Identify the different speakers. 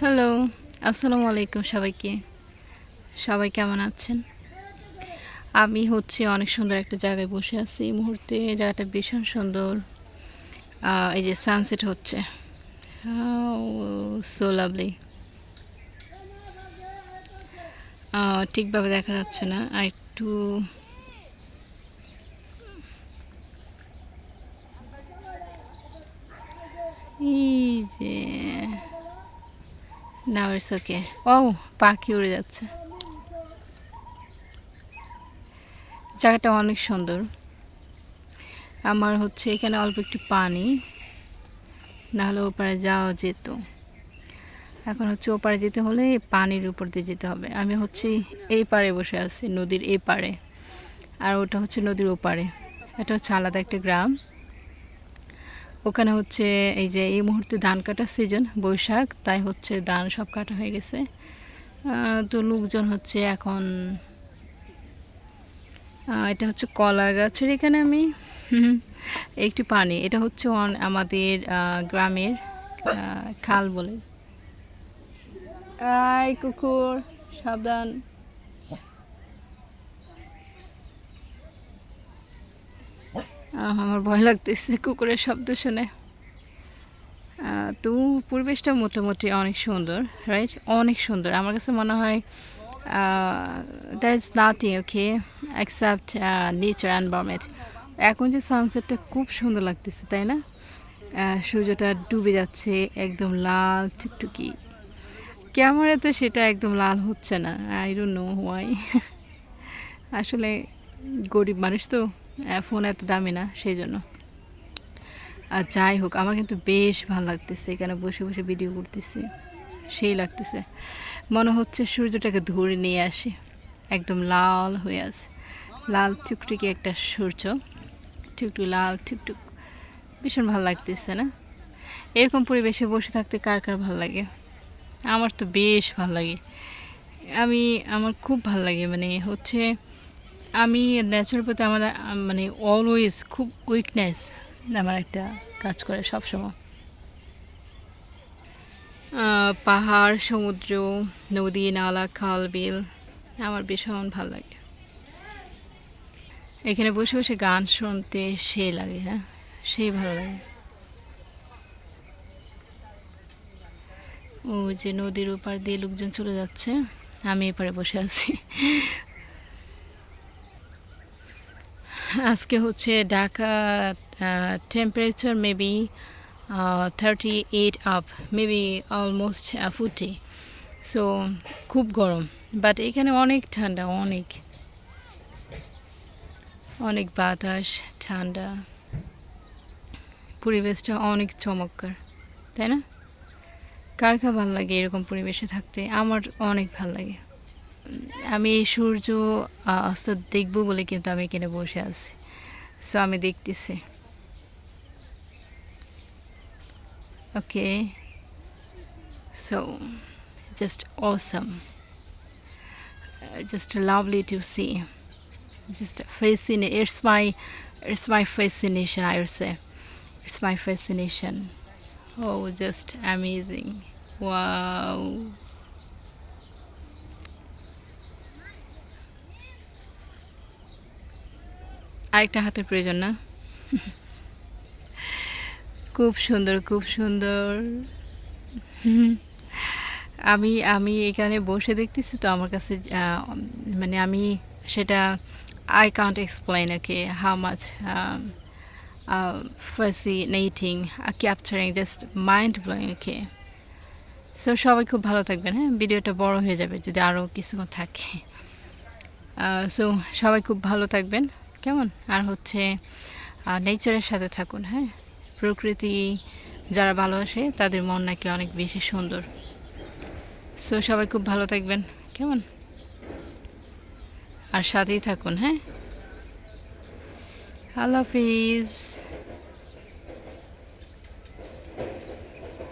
Speaker 1: Hello আসসালামু আলাইকুম সবাইকে। সবাই কেমন আছেন? আমি হচ্ছে অনেক সুন্দর একটা জায়গায় বসে আছি। এই মুহূর্তে জায়গাটা ভীষণ সুন্দর। এই যে সানসেট হচ্ছে। সো লাভলি ঠিকভাবে দেখা যাচ্ছে না। আর একটু এই যে না ইটস ওকে ও পাখি উড়ে যাচ্ছে। জায়গাটা অনেক সুন্দর। আমার হচ্ছে এখানে অল্প একটু পানি, নাহলে ওপারে যাওয়া যেত। এখন হচ্ছে ওপারে যেতে হলে পানির উপর দিয়ে যেতে হবে। আমি হচ্ছে এই পাড়ে বসে আছি, নদীর এই পাড়ে আর ওটা হচ্ছে নদীর ওপারে এটা হচ্ছে আলাদা একটা গ্রাম। ওখানে হচ্ছে এই যে এই মুহূর্তে ধান কাটার সিজন বৈশাখ, তাই হচ্ছে ধান সব কাটা হয়ে গেছে। তো লোকজন হচ্ছে এখন এটা হচ্ছে কলা গাছের এখানে আমি, একটু পানি, এটা হচ্ছে আমাদের গ্রামের খাল বলে। কুকুর, সাবধান। আমার ভয় লাগতেছে কুকুরের শব্দ শুনে। তো পরিবেশটা মোটামুটি অনেক সুন্দর রাইট অনেক সুন্দর। আমার কাছে মনে হয় there is nothing okay accept nature environment এখন যে সানসেটটা খুব সুন্দর লাগতেছে, তাই না? সূর্যটা ডুবে যাচ্ছে, একদম লাল টুকটুকি ক্যামেরাতে সেটা একদম লাল হচ্ছে না। আই ডোন্ট নো হোয়াই আসলে গরিব মানুষ তো। ফোন এত দামি না সেই জন্য আর যাই হোক, আমার কিন্তু বেশ ভালো লাগতেছে, এখানে বসে বসে ভিডিও করতেছি, সেই লাগতেছে। মনে হচ্ছে সূর্যটাকে ধরে নিয়ে আসি, একদম লাল হয়ে আছে। লাল টুকটুকি একটা সূর্য টুকটুক লাল টুকটুক ভীষণ ভালো লাগতেছে, না? এরকম পরিবেশে বসে থাকতে কার কার ভালো লাগে? আমার তো বেশ ভালো লাগে। আমি, আমার খুব ভালো লাগে মানে হচ্ছে আমি ন্যাচারাল প্রতি আমার মানে অলওয়েজ খুব উইকনেস আমার একটা কাজ করে সবসময়। পাহাড়, সমুদ্র, নদী, নালা, খাল, বিল আমার ভীষণ ভালো লাগে। এখানে বসে বসে গান শুনতে সে লাগে হ্যাঁ? সেই ভালো লাগে। ও যে নদীর ওপার দিয়ে লোকজন চলে যাচ্ছে, আমি এপারে বসে আছি। আজকে হচ্ছে Dhaka temperature maybe thirty eight up maybe almost forty so খুব গরম বাট এখানে অনেক ঠান্ডা, অনেক। অনেক বাতাস, ঠান্ডা। পরিবেশটা অনেক চমৎকার, তাই না? কার কার ভালো লাগে এরকম পরিবেশে থাকতে? আমার অনেক ভালো লাগে। আমি এই সূর্য অস্ত দেখব বলে কিন্তু আমি এখানে বসে আছি সো আমি দেখতেছি okay so just awesome just lovely to see just fascinating it's my it's my fascination i would say it's my fascination oh just amazing আরেকটা হাতের প্রয়োজন না? খুব সুন্দর খুব সুন্দর। আমি আমি এখানে বসে দেখতেছি তো আমার কাছে মানে আমি সেটা I can't explain okay how much uh, capturing just mind blowing okay so সবাই খুব ভালো থাকবেন হ্যাঁ? ভিডিওটা বড় হয়ে যাবে যদি আরও কিছু থাকে। সো সবাই খুব ভালো থাকবেন। কেমন? আর হচ্ছে নেচারের সাথে থাকুন হ্যাঁ? প্রকৃতি যারা ভালোবাসে তাদের মন নাকি অনেক বেশি সুন্দর। সো সবাই খুব ভালো থাকবেন, কেমন? আর সাথেই থাকুন হ্যাঁ? আল্লাহ হাফিজ।